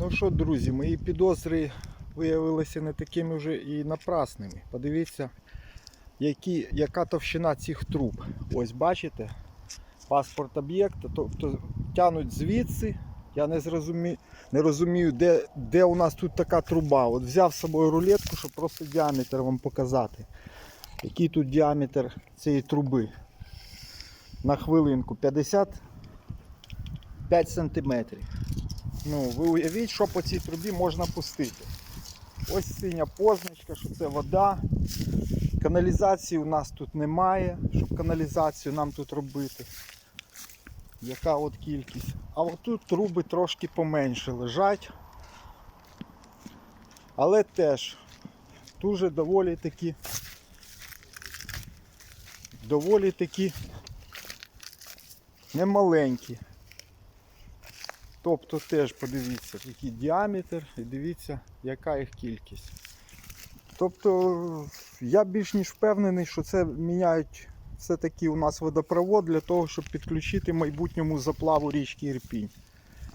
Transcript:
Ну що, друзі, мої підозри виявилися не такими вже і напрасними. Подивіться, які, яка товщина цих труб. Ось бачите, паспорт об'єкта, тобто тянуть звідси. Я не, зрозумі... не розумію, де, де у нас тут така труба. От взяв з собою рулетку, щоб просто діаметр вам показати. Який тут діаметр цієї труби. На хвилинку 55 сантиметрів. Ну, ви уявіть, що по цій трубі можна пустити. Ось синя позначка, що це вода. Каналізації у нас тут немає, щоб каналізацію нам тут робити. Яка от кількість. А от тут труби трошки поменше лежать. Але теж дуже доволі такі доволі такі немаленькі. Тобто теж подивіться, який діаметр і дивіться, яка їх кількість. Тобто я більш ніж впевнений, що це міняють все-таки у нас водопровод для того, щоб підключити майбутньому заплаву річки Ірпінь.